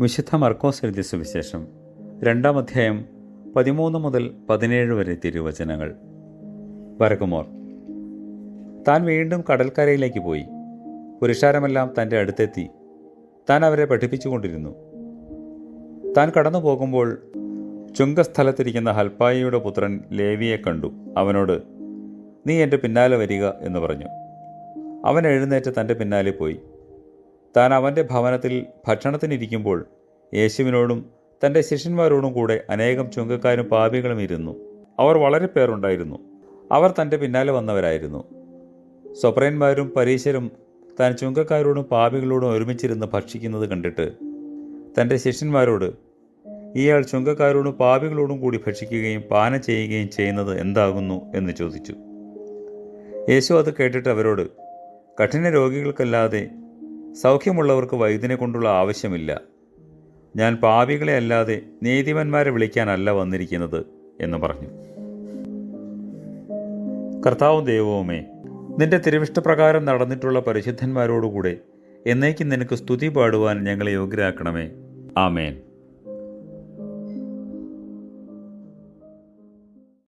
വിശുദ്ധ മർക്കോസ് എഴുതിയ സുവിശേഷം. രണ്ടാം അധ്യായം പതിമൂന്ന് മുതൽ പതിനേഴ് വരെ തിരുവചനങ്ങൾ. വരകുമോർ. താൻ വീണ്ടും കടൽക്കരയിലേക്ക് പോയി. പുരുഷാരമെല്ലാം തന്റെ അടുത്തെത്തി. താൻ അവരെ പഠിപ്പിച്ചുകൊണ്ടിരുന്നു. താൻ കടന്നു പോകുമ്പോൾ ചുങ്കസ്ഥലത്തിരിക്കുന്ന ഹൽപ്പായിയുടെ പുത്രൻ ലേവിയെ കണ്ടു. അവനോട് നീ എന്റെ പിന്നാലെ വരിക എന്ന് പറഞ്ഞു. അവൻ എഴുന്നേറ്റ് തന്റെ പിന്നാലെ പോയി. താൻ അവന്റെ ഭവനത്തിൽ ഭക്ഷണത്തിനിരിക്കുമ്പോൾ യേശുവിനോടും തന്റെ ശിഷ്യന്മാരോടും കൂടെ അനേകം ചുങ്കക്കാരും പാപികളും ഇരുന്നു. അവർ വളരെ പേരുണ്ടായിരുന്നു. അവർ തന്റെ പിന്നാലെ വന്നവരായിരുന്നു. സ്വപ്രയന്മാരും പരീശരും താൻ ചുങ്കക്കാരോടും പാപികളോടും ഒരുമിച്ചിരുന്ന് ഭക്ഷിക്കുന്നത് കണ്ടിട്ട് തന്റെ ശിഷ്യന്മാരോട് ഇയാൾ ചുങ്കക്കാരോടും പാപികളോടും കൂടി ഭക്ഷിക്കുകയും പാനം ചെയ്യുകയും ചെയ്യുന്നത് എന്താകുന്നു? എന്ന് ചോദിച്ചു. യേശു അത് കേട്ടിട്ട് അവരോട് കഠിന രോഗികൾക്കല്ലാതെ സൗഖ്യമുള്ളവർക്ക് വൈദ്യനെ കൊണ്ടുള്ള ആവശ്യമില്ല. ഞാൻ പാപികളെ അല്ലാതെ നീതിമന്മാരെ വിളിക്കാനല്ല വന്നിരിക്കുന്നത് എന്ന് പറഞ്ഞു. കർത്താവും ദൈവവുമേ നിന്റെ തിരുവിഷ്ടപ്രകാരം നടന്നിട്ടുള്ള പരിശുദ്ധന്മാരോടുകൂടെ എന്നേക്കും നിനക്ക് സ്തുതി പാടുവാൻ ഞങ്ങളെ യോഗ്യരാക്കണമേ. ആമേൻ.